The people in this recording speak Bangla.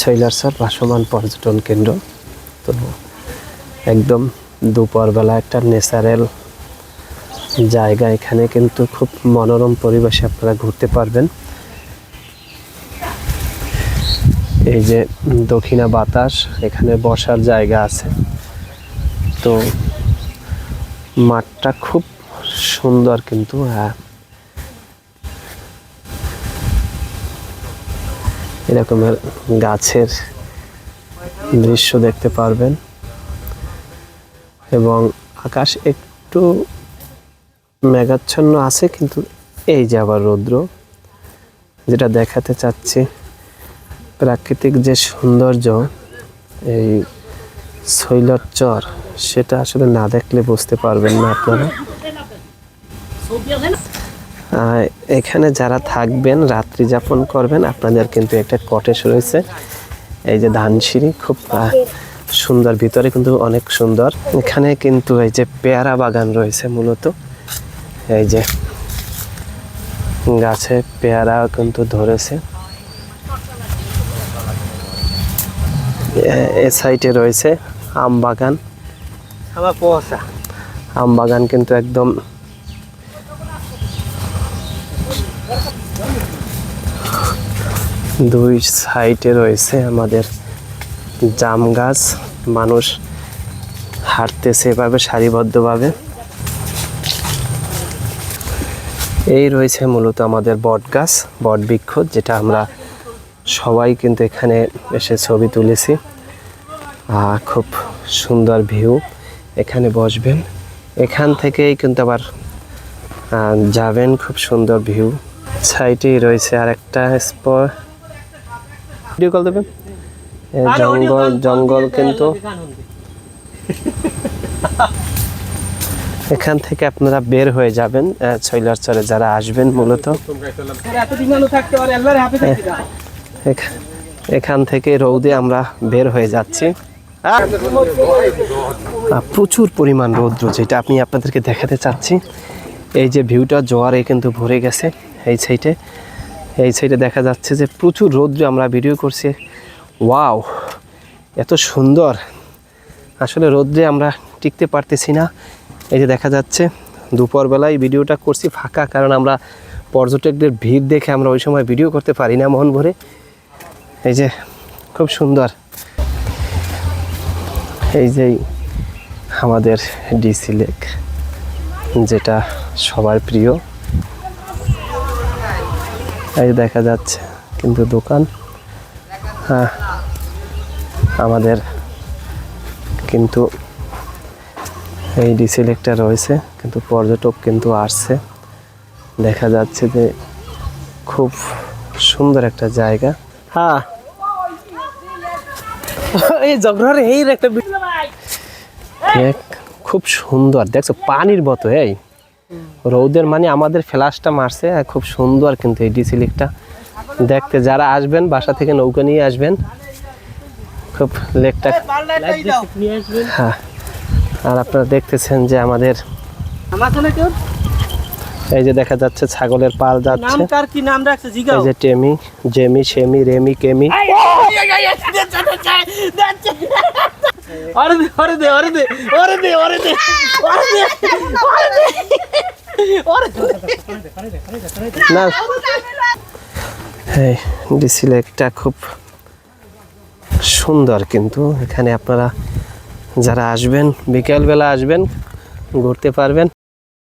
ছৈলারসার ভাসমান পর্যটন কেন্দ্র। তো একদম দুপুরবেলা একটা ন্যাচারাল জায়গা এখানে কিন্তু খুব মনোরম পরিবেশে আপনারা ঘুরতে পারবেন। এই যে দক্ষিণা বাতাস, এখানে বসার জায়গা আছে। তো মাঠটা খুব সুন্দর কিন্তু হ্যাঁ। এরকমের গাছের দৃশ্য দেখতে পারবেন। এবং আকাশ একটু মেঘাচ্ছন্ন আছে, কিন্তু এই যে আবার রৌদ্র, যেটা দেখাতে চাচ্ছি, প্রাকৃতিক যে সৌন্দর্য, এই শৈলর চর, সেটা আসলে না দেখলে বুঝতে পারবেন না আপনারা। এখানে যারা থাকবেন রাত্রি যাপন করবেন আপনাদের কিন্তু একটা কটেজ রয়েছে। এই যে ধানসিঁড়ি খুব সুন্দর ভিতরে কিন্তু অনেক সুন্দর। এখানে কিন্তু এই যে পেয়ারা বাগান রয়েছে মূলত। এই যে গাছে পেয়ারা কিন্তু ধরেছে। এ- সাইডে রয়েছে আম বাগান। আম বাগান কিন্তু একদম দুই সাইডে রয়েছে আমাদের জাম গাছ। মানুষ হাঁটতেছে এভাবে, সারিবদ্ধভাবে। এই রয়েছে মূলত আমাদের বট গাছ, বট বৃক্ষ, যেটা আমরা সবাই কিন্তু এখানে এসে ছবি তুলেছি। খুব সুন্দর ভিউ। এখানে বসবেন। এখান থেকেই কিন্তু আবার যাবেন। খুব সুন্দর ভিউ। সাইডেই রয়েছে আর একটা স্পট। ভিডিও কল দেবেন? জঙ্গল জঙ্গল কিন্তু এখান থেকে আপনারা বের হয়ে যাবেন ছৈলারচরে যারা আসবেন মূলত। এখান থেকে রৌদে আমরা বের হয়ে যাচ্ছি। প্রচুর পরিমাণ রৌদ্র যেটা আমি আপনাদেরকে দেখাতে চাচ্ছি। এই যে ভিউটা জোয়ারে কিন্তু ভরে গেছে এই সাইডে। এই সাইডে দেখা যাচ্ছে যে প্রচুর রৌদ্রে আমরা ভিডিও করছি। ওয়াও, এত সুন্দর। আসলে রৌদ্রে আমরা টিকতে পারতেছি না। এই যে দেখা যাচ্ছে, দুপুরবেলায় ভিডিওটা করছি ফাঁকা, কারণ আমরা পর্যটকদের ভিড় দেখে আমরা ওই সময় ভিডিও করতে পারি না মন ভরে। এই যে, খুব সুন্দর। এই যে আমাদের ডিসি লেক, যেটা সবার প্রিয়। এই দেখা যাচ্ছে, কিন্তু দোকান হ্যাঁ আমাদের কিন্তু এই ডিসি লেকটা রয়েছে, কিন্তু পর্যটক কিন্তু আসছে। দেখা যাচ্ছে যে খুব সুন্দর একটা জায়গা। হ্যাঁ। এই জগরার এই একটা খুব সুন্দর, দেখছ পানির মতো এই। রৌদের মানে আমাদের ফ্ল্যাশটা মারছে খুব সুন্দর কিন্তু এই ডিসি লেকটা দেখতে যারা আসবেন বাসা থেকে নৌকা নিয়ে আসবেন খুব লেকটা হ্যাঁ আর আপনারা দেখতেছেন যে আমাদের এই যে দেখা যাচ্ছে ছাগলের পাল যাচ্ছে এই যে টেমি জেমি সেমি রেমি কেমি আরে দে আরে দে আরে দে আরে দে আরে দে আরে দে আরে দে না এই ডিসি লেকটা খুব সুন্দর কিন্তু। এখানে আপনারা যারা আসবেন, বিকেলবেলা আসবেন, ঘুরতে পারবেন।